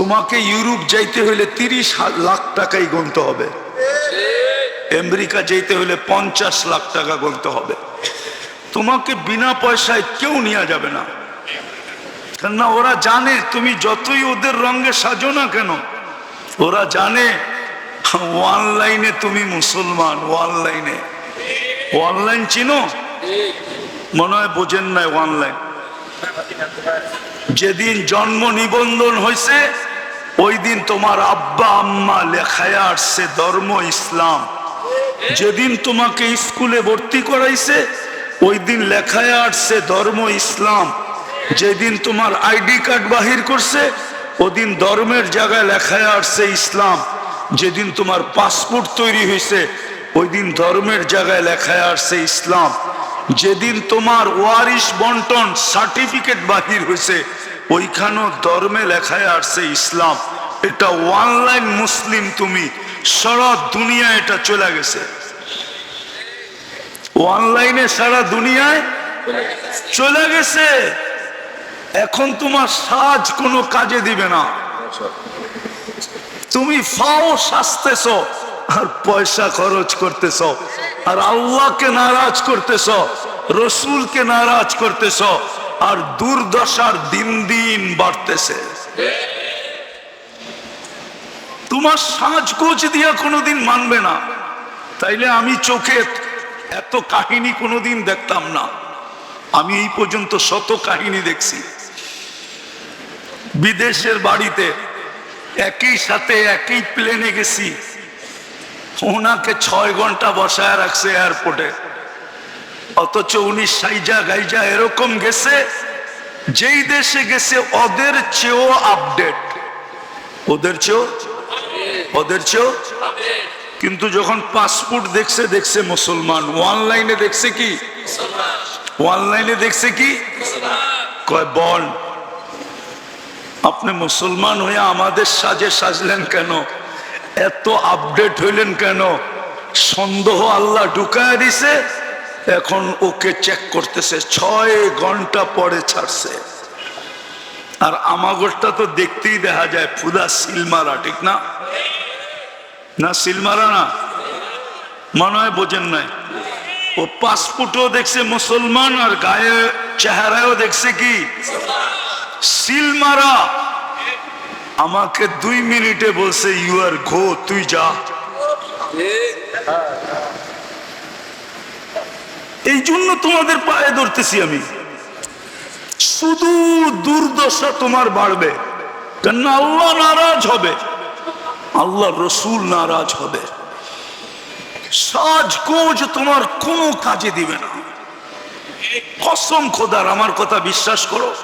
তোমাকে ইউরোপ যাইতে হলে তিরিশ লাখ টাকাই গুনতে হবে। আমেরিকা যেতে হলে পঞ্চাশ লাখ টাকা গুনতে হবে। তোমাকে বিনা পয়সায় কেউ নেওয়া যাবে না। কেননা ওরা জানে তুমি যতই ওদের রঙে সাজো না কেন, ওরা জানে অনলাইনে তুমি মুসলমান অনলাইনে অনলাইন চিনো? মনে হয় বোঝেন নাই অনলাইন যেদিন জন্ম নিবন্ধন হয়েছে ওই দিন তোমার আব্বা আম্মা লেখায় আসছে ধর্ম ইসলাম। যেদিন তোমাকে স্কুলে ভর্তি করাইছে, ওই দিন লেখায় আসছে ধর্ম ইসলাম। যেদিন তোমার আইডি কার্ড বাহির করছে, ওদিন ধর্মের জায়গায় লেখায় আসছে ইসলাম। যেদিন তোমার পাসপোর্ট তৈরি হয়েছে, ওই দিন ধর্মের জায়গায় লেখায় আসছে ইসলাম। যেদিন তোমার ওয়ারিশ বন্টন সার্টিফিকেট বাহির হয়েছে ওইখানেও ধর্মে লেখায় আসছে ইসলাম। এটা অনলাইন মুসলিম তুমি, সারা দুনিয়া এটা চলে গেছে। অনলাইনে সারা দুনিয়ায় চলে গেছে। এখন তোমার সাজ কোনো কাজে দিবে না। তুমি ফাও সাজতেছ, আর পয়সা খরচ করতেছ, আর আল্লাহকে নারাজ করতেছ, রসুলকে নারাজ করতেছ আর দুর্দশার দিন দিন বাড়তেছে। তোমার সাজগোজ দিয়া কোনোদিন মানবে না। তাইলে আমি চোখে এত কাহিনী কোনোদিন দেখতাম না। আমি এই পর্যন্ত শত কাহিনী দেখছি। বিদেশের বাড়িতে একই সাথে একই প্লেনে গেছি। ওনাকে ছয় ঘণ্টা বসায় রাখছে এয়ারপোর্টে অথচ উনি সাইজা গাইজা এরকম গেছে। যেই দেশে গেছে, ওদের চেয়েও আপডেট ওদের চেয়েও? ওদের চেয়েও? কিন্তু যখন পাসপোর্ট দেখছে দেখছে মুসলমান। অনলাইনে দেখছে কি? অনলাইনে দেখছে কি? কয়, বল। আপনি মুসলমান হয়ে আমাদের সাজে সাজলেন কেন? এত আপডেট হইলেন কেন? সন্দেহ আল্লাহ ঢুকায় দিছে। এখন ওকে চেক করতেছে, ছয় ঘণ্টা পরে ছাড়ছে। আর আমাগরটা তো দেখতেই দেখা যায়, ফুদা সিলমারা, ঠিক না? না সিলমারা না? মনে হয় বোঝেন নাই। ও পাসপোর্টও দেখছে মুসলমান, আর গায়ে চেহারায়ও দেখছে কি? সিলমারা। আমাকে দুই মিনিটে বলছে ইউ আর ঘো, তুই যা। এই জন্য তোমাদের পায়ে ধরতেছি আমি। শুধু দুর্দশা তোমার বাড়বে। কেন আল্লাহ নারাজ হবে। আল্লাহ রসুল নারাজ হবে। সাজগোজ তোমার কোনো কাজে দিবে না। কসম খোদার, আমার কথা বিশ্বাস করো।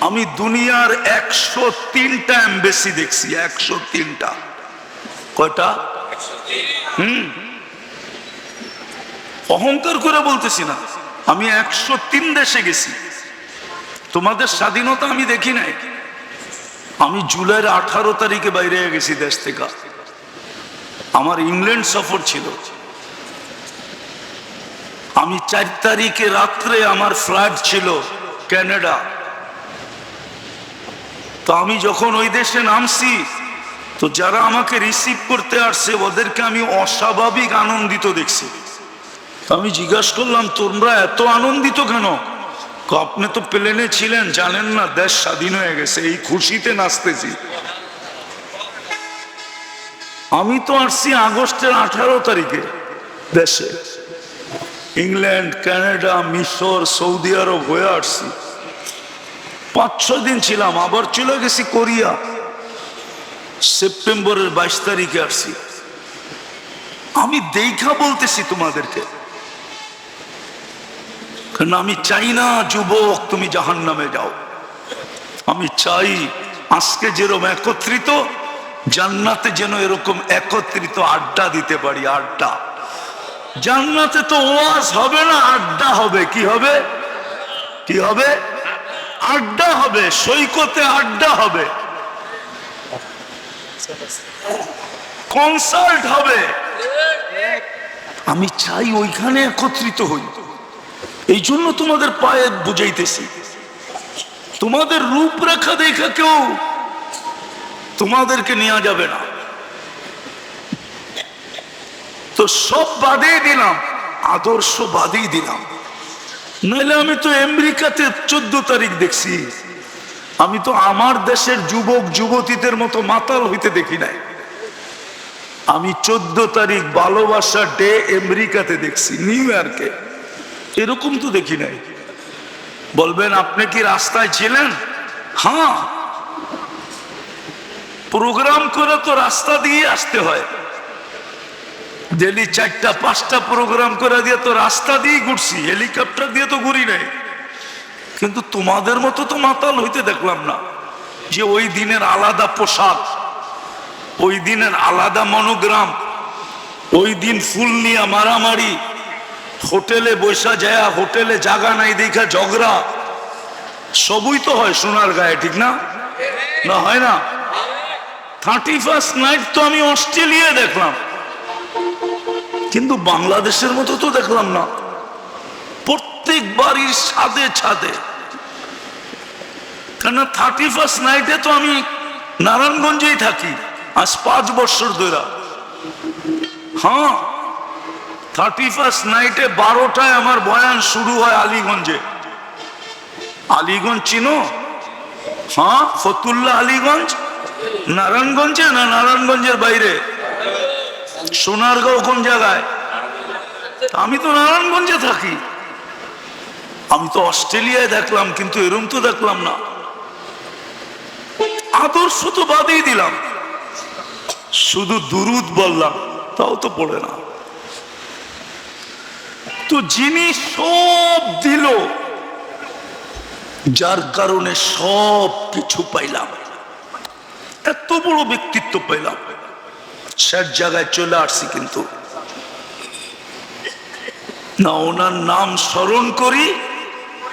আমি দুনিয়ার একশো তিনটা এম্বেসি দেখছি, একশো তিনটা। কয়টা? হুম। অহংকার করে বলতেছি না। আমি একশো তিন দেশে গেছি। তোমাদের স্বাধীনতা আমি দেখি নাই। আমি জুলাইয়ের আঠারো তারিখে বাইরে গেছি দেশ থেকে। আমার ইংল্যান্ড সফর ছিল। আমি চার তারিখে রাত্রে আমার ফ্লাইট ছিল ক্যানাডা। তো আমি যখন ওই দেশে নামছি, তো যারা আমাকে রিসিভ করতে আসছে, ওদেরকে আমি অস্বাভাবিক আনন্দিত দেখছি। আমি জিজ্ঞাসা করলাম, তোমরা এত আনন্দিত কেন? আপনি তো প্লেনে ছিলেন, জানেন না, দেশ স্বাধীন হয়ে গেছে, এই খুশিতে নাচতেছি। আমি তো আসছি আগস্টের আঠারো তারিখে দেশে। ইংল্যান্ড, কানাডা, মিশর, সৌদি আরব হয়ে আসছি। পাঁচ ছ দিন ছিলাম, আবার চলে গেছি কোরিয়া। সেপ্টেম্বরের বাইশ তারিখে আসছি। আমি দেখা বলতেছি তোমাদেরকে। আমি চাই না, যুবক, তুমি জাহান নামে যাও। আমি চাই আজকে যেরকম একত্রিত, জান্নাতে যেন এরকম একত্রিত আড্ডা দিতে পারি, আড্ডা। জান্নাতে তো ওয়াজ হবে না, আড্ডা হবে। কি হবে? কি হবে? আড্ডা হবে, সৈকতে আড্ডা হবে। কনসার্ট হবে। আমি চাই ওইখানে একত্রিত হই। এই জন্য তোমাদের পায়ে বুঝাইতেছি। তোমাদের রূপরেখা দেখা কেউ তোমাদেরকে নেওয়া যাবে না। তো সব বাদেই দিলাম, আদর্শ বাদেই দিলাম। নইলে আমি তো আমেরিকাতে চোদ্দ তারিখ দেখছি। আমি তো আমার দেশের যুবক, যুবতীদের মতো মাতাল হইতে দেখি নাই। আমি চোদ্দ তারিখ ভালোবাসা ডে আমেরিকাতে দেখছি, নিউ ইয়র্কে। এরকম তো দেখি নাই। বলবেন, আপনি কি রাস্তায় ছিলেন? হ্যাঁ। প্রোগ্রাম করে তো রাস্তা দিয়ে আসতে হয়। ডেলি চারটা, পাঁচটা প্রোগ্রাম করে দিয়ে তো রাস্তা দিয়ে ঘুরছি। হেলিকপ্টার দিয়ে তো ঘুরি নাই। কিন্তু তোমাদের মতো তো মাতাল হইতে দেখলাম না। যে ওই দিনের আলাদা পোশাক, ওই দিনের আলাদা মনোগ্রাম, ওই দিন ফুল নিয়ে মারামারি হোটেলে বৈশা যায়, হোটেলে জাগা নাই দেখা ঝগড়া। সবই তো হয় সোনার গায়ে, ঠিক না? না, হয় না? থার্টি ফার্স্ট নাইট তো আমি অস্ট্রেলিয়া দেখলাম। কিন্তু বাংলাদেশের মতো তো দেখলাম না। প্রত্যেক বাড়ির ছাদে ছাদে। কেননা থার্টি ফার্স্ট নাইটে তো আমি নারায়ণগঞ্জেই থাকি, আজ পাঁচ বছর ধরে। হ্যাঁ থার্টি ফার্স্ট নাইটে বারোটায় আমার বয়ান শুরু হয় আলীগঞ্জে। আলীগঞ্জ চিনো? হ্যাঁ? ফতুল্লা আলীগঞ্জ? নারায়ণগঞ্জে না নারায়ণগঞ্জের বাইরে? সোনারগাঁও কোন জায়গায়? আমি তো নারায়ণগঞ্জে থাকি। আমি তো অস্ট্রেলিয়ায় দেখলাম, কিন্তু এরম তো দেখলাম না। আদর্শ তো বাদেই দিলাম। শুধু দুরুদ বললাম, তাও তো পড়ে না। তো যিনি সব দিল। যার কারণে সব কিছু পাইলাম। এত বড় ব্যক্তিত্ব পাইলাম। শেষ জায়গায় চলে আসছি কিন্তু। না ওনার নাম স্মরণ করি,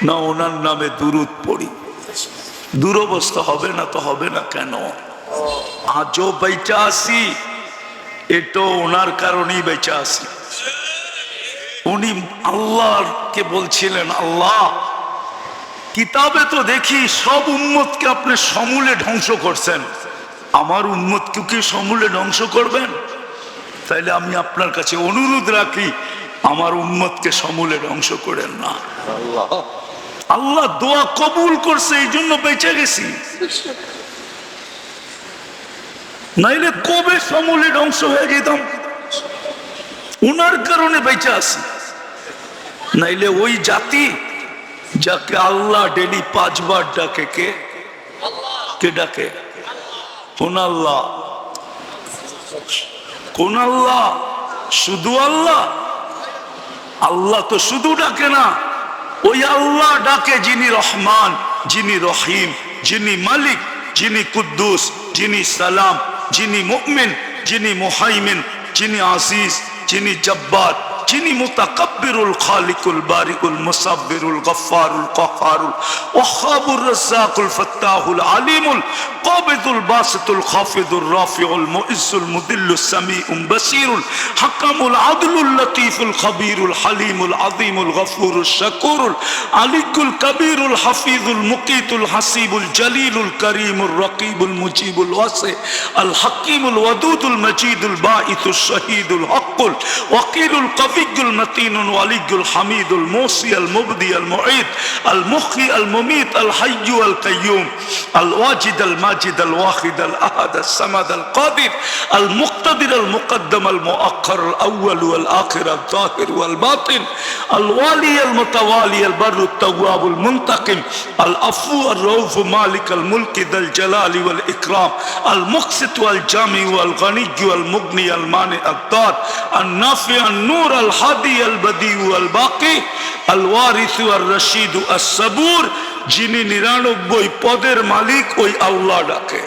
না ওনার নামে দুরুদ পড়ি। দুরবস্থা হবে না তো হবে না কেন? আজও বেচা আসি এটাও ওনার কারণেই বেচা আসি আল্লাহকে বলছিলেন, আল্লাহ, কিতাবে তো দেখি সব উম্মতকে আপনি সমূলে ধ্বংস করছেন। আমার উম্মতকে কি সমূলে ধ্বংস করবেন? তাইলে আমি আপনার কাছে অনুরোধ রাখি, আমার উম্মতকে সমূলে ধ্বংস করেন না। আল্লাহ দোয়া কবুল করছে, এই জন্য বেঁচে গেছি। নাইলে কবে সমূলে ধ্বংস হয়ে যেতাম? উনার কারণে বেঁচে আছি। নাইলে ওই জাতি যাকে আল্লাহ ডেলি পাঁচবার ডাকে কে? কে ডাকে? কোন আল্লাহ? কোন আল্লাহ? শুধু আল্লাহ? আল্লাহ তো শুধু ডাকে না। ওই আল্লাহ ডাকে যিনি রহমান, যিনি রহিম, যিনি মালিক, যিনি কুদ্দুস, যিনি সালাম, যিনি মুমিন, যিনি মুহাইমিন, যিনি আজিজ, যিনি জব্বার। যিনি মুতাকাব্বিরুল খালিকুল বারিকুল মুসাব্বিরুল গফফারুল কাহারুল ওয়াহাবুর রাজ্জাকুল ফাত্তাহুল আলিমুল কাবিদুল বাসিতুল খাফিদুর রাফিউল মুইজ্জুল মুদিল্লুস সামিউম বাসিরুল হাকামুল আদলুল লতীফুল খবীরুল হালিমুল আযীমুল গফুরুশ শাকুরুল আলিকুল কবীরুল হাফিজুল মুকিতুল হাসিবুল জলিলুল করিমুল রকিবুল মুজিবুল ওয়াসি আল হাকিমুল ওয়াদুদুল মজিদুল বাঈতুল শহীদুল হকুল ওয়াকিলুল الرفيق المتين الولي الحميد الموصي المبدي المعيد المخي المميت الحي القيوم الواجد الماجد الواحد الأحد السمد القادر المقتدر المقدم المؤخر الأول والآخر الظاهر والباطن الوالي المتوالي البر التواب المنتقم الأفو الروف مالك الملك ذا الجلال والإكرام المقسط والجامع والغني والمغني المانع الضار النافع النور الهادي البديع والباقي الوارث والرشيد الصبور যিনি নিরানব্বই পদের মালিক ওই আল্লাহ ডাকে